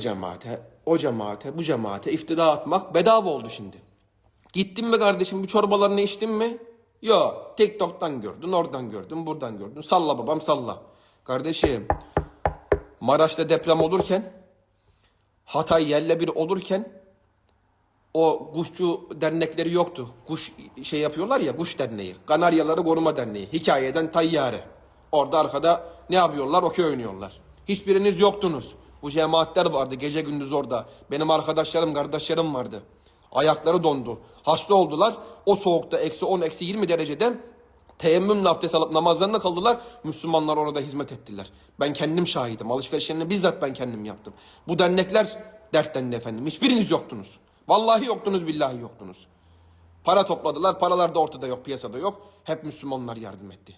cemaate, o cemaate, bu cemaate iftida atmak bedava oldu şimdi. Gittin mi kardeşim bir çorbalarını içtin mi? Yok. TikTok'tan gördün, oradan gördün, buradan gördün. Salla babam salla. Kardeşim Maraş'ta deprem olurken Hatay yerle bir olurken o kuşçu dernekleri yoktu. Kuş şey yapıyorlar ya kuş derneği. Kanaryaları Koruma Derneği. Hikayeden tayyare. Orada arkada ne yapıyorlar? Okey oynuyorlar. Hiçbiriniz yoktunuz. Bu cemaatler vardı gece gündüz orada. Benim arkadaşlarım, kardeşlerim vardı. Ayakları dondu. Hasta oldular. O soğukta eksi 10, eksi 20 derecede teyemmümle abdest alıp namazlarına kaldılar. Müslümanlar orada hizmet ettiler. Ben kendim şahidim. Alışverişlerini bizzat ben kendim yaptım. Bu dernekler dertlendi efendim. Hiçbiriniz yoktunuz. Vallahi yoktunuz, billahi yoktunuz. Para topladılar. Paralar da ortada yok, piyasada yok. Hep Müslümanlar yardım etti.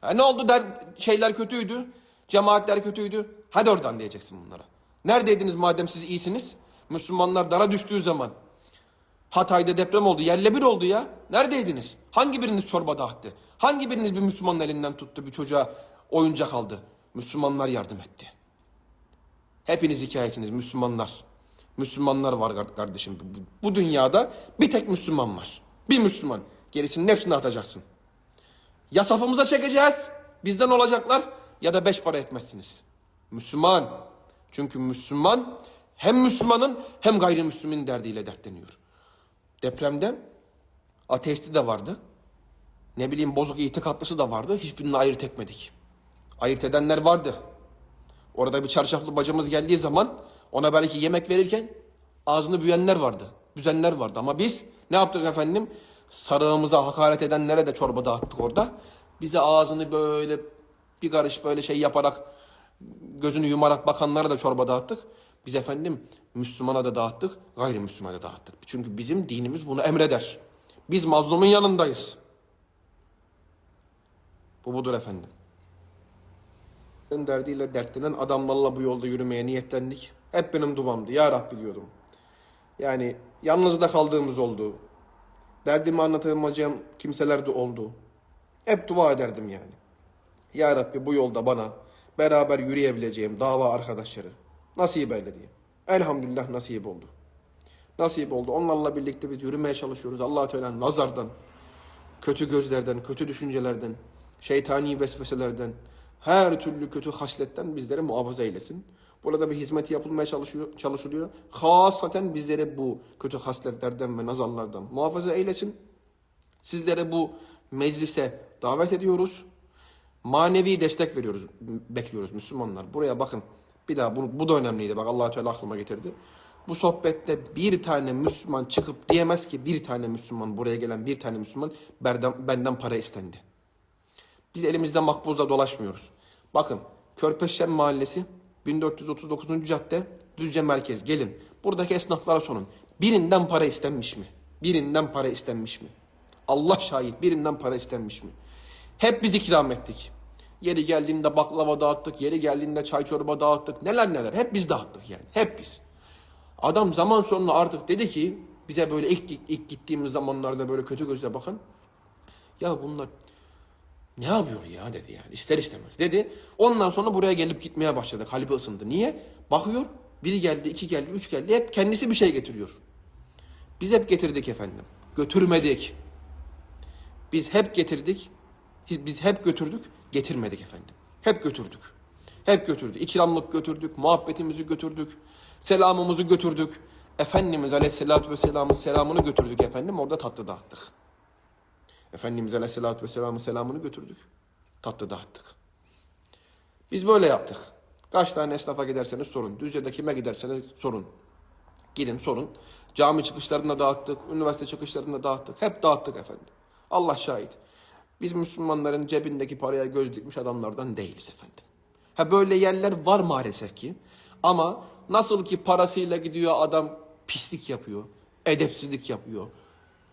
Ha, ne oldu? Der, şeyler kötüydü. Cemaatler kötüydü. Hadi oradan diyeceksin bunlara. Neredeydiniz madem siz iyisiniz? Müslümanlar dara düştüğü zaman. Hatay'da deprem oldu. Yerle bir oldu ya. Neredeydiniz? Hangi biriniz çorba dağıttı? Hangi biriniz bir Müslümanın elinden tuttu bir çocuğa oyuncak aldı? Müslümanlar yardım etti. Hepiniz hikayesiniz Müslümanlar. Müslümanlar var kar- kardeşim. Bu, bu dünyada bir tek Müslüman var. Bir Müslüman. Gerisinin hepsini atacaksın. Ya safımıza çekeceğiz. Bizden olacaklar ya da beş para etmezsiniz. Müslüman. Çünkü Müslüman hem Müslümanın hem gayrimüslimin derdiyle dertleniyor. Depremde ateisti de vardı. Ne bileyim bozuk itikatlısı da vardı. Hiçbirini ayırt etmedik. Ayırt edenler vardı. Orada bir çarşaflı bacımız geldiği zaman ona belki yemek verirken ağzını büyenler vardı. Büzenler vardı. Ama biz ne yaptık efendim? Sarığımıza hakaret edenlere de çorba dağıttık orada. Bize ağzını böyle bir karış böyle şey yaparak gözünü yumarak bakanlara da çorba dağıttık. Biz efendim Müslümana da dağıttık, gayrimüslime de dağıttık. Çünkü bizim dinimiz bunu emreder. Biz mazlumun yanındayız. Bu budur efendim. Derdiyle dertlenen adamlarla bu yolda yürümeye niyetlendik. Hep benim duamdı. Ya Rabbi diyordum. Yani yalnız da kaldığımız oldu. Derdimi anlatamayacağım kimseler de oldu. Hep dua ederdim yani. Ya Rabbi bu yolda bana beraber yürüyebileceğim dava arkadaşları nasip eyle diye. Elhamdülillah nasip oldu. Nasip oldu. Onlarla birlikte biz yürümeye çalışıyoruz. allah Teala nazardan, kötü gözlerden, kötü düşüncelerden, şeytani vesveselerden, her türlü kötü hasletten bizleri muhafaza eylesin. Burada bir hizmet yapılmaya çalışıyor, çalışılıyor. Hasaten bizleri bu kötü hasletlerden ve nazarlardan muhafaza eylesin. Sizlere bu meclise davet ediyoruz. Manevi destek veriyoruz, bekliyoruz Müslümanlar. Buraya bakın. Bir daha bu, bu da önemliydi. Bak allah Teala aklıma getirdi. Bu sohbette bir tane Müslüman çıkıp diyemez ki bir tane Müslüman buraya gelen bir tane Müslüman benden, benden para istendi. Biz elimizde makbuzla dolaşmıyoruz. Bakın Körpeşen Mahallesi 1439. cadde Düzce Merkez gelin. Buradaki esnaflara sorun. Birinden para istenmiş mi? Birinden para istenmiş mi? Allah şahit birinden para istenmiş mi? Hep biz ikram ettik. Yeri geldiğinde baklava dağıttık, yeri geldiğinde çay çorba dağıttık. Neler neler hep biz dağıttık yani. Hep biz. Adam zaman sonra artık dedi ki bize böyle ilk, ilk gittiğimiz zamanlarda böyle kötü gözle bakın. Ya bunlar ne yapıyor ya dedi yani ister istemez dedi. Ondan sonra buraya gelip gitmeye başladı. Kalbi ısındı. Niye? Bakıyor. Biri geldi, iki geldi, üç geldi. Hep kendisi bir şey getiriyor. Biz hep getirdik efendim. Götürmedik. Biz hep getirdik. Biz hep götürdük. Getirmedik efendim. Hep götürdük. Hep götürdük. İkramlık götürdük. Muhabbetimizi götürdük. Selamımızı götürdük. Efendimiz Aleyhisselatü Vesselam'ın selamını götürdük efendim. Orada tatlı dağıttık. Efendimiz Aleyhisselatü Vesselam'ın selamını götürdük. Tatlı dağıttık. Biz böyle yaptık. Kaç tane esnafa giderseniz sorun. Düzce'de kime giderseniz sorun. Gidin sorun. Cami çıkışlarında dağıttık. Üniversite çıkışlarında dağıttık. Hep dağıttık efendim. Allah şahit. Biz Müslümanların cebindeki paraya göz dikmiş adamlardan değiliz efendim. Ha böyle yerler var maalesef ki. Ama nasıl ki parasıyla gidiyor adam pislik yapıyor, edepsizlik yapıyor,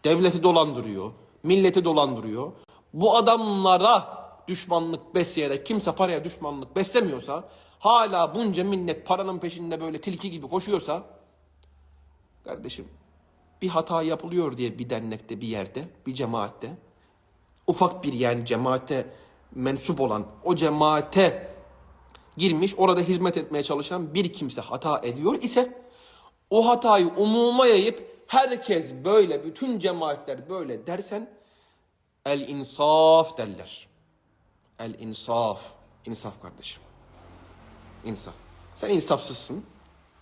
devleti dolandırıyor, milleti dolandırıyor. Bu adamlara düşmanlık besleyerek kimse paraya düşmanlık beslemiyorsa, hala bunca millet paranın peşinde böyle tilki gibi koşuyorsa, kardeşim bir hata yapılıyor diye bir dernekte, bir yerde, bir cemaatte, ufak bir yani cemaate mensup olan o cemaate girmiş orada hizmet etmeye çalışan bir kimse hata ediyor ise o hatayı umuma yayıp herkes böyle bütün cemaatler böyle dersen el insaf derler. El insaf. İnsaf kardeşim. İnsaf. Sen insafsızsın.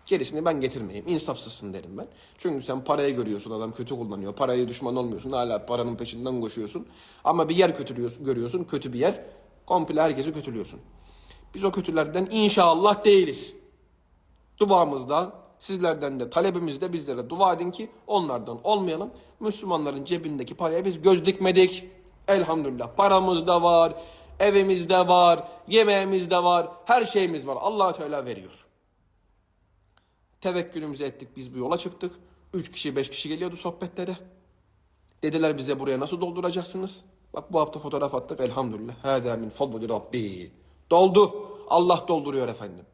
Gerisini ben getirmeyeyim. İnsafsızsın derim ben. Çünkü sen parayı görüyorsun adam kötü kullanıyor. Parayı düşman olmuyorsun. Hala paranın peşinden koşuyorsun. Ama bir yer kötülüyorsun, görüyorsun. Kötü bir yer. Komple herkesi kötülüyorsun. Biz o kötülerden inşallah değiliz. Duamızda sizlerden de talebimizde bizlere dua edin ki onlardan olmayalım. Müslümanların cebindeki paraya biz göz dikmedik. Elhamdülillah paramız da var, evimiz de var, yemeğimiz de var, her şeyimiz var. allah Teala veriyor. Tevekkülümüzü ettik biz bu yola çıktık. Üç kişi beş kişi geliyordu sohbetlere. Dediler bize buraya nasıl dolduracaksınız? Bak bu hafta fotoğraf attık elhamdülillah. Hâdâ min fadli rabbi. Doldu. Allah dolduruyor efendim.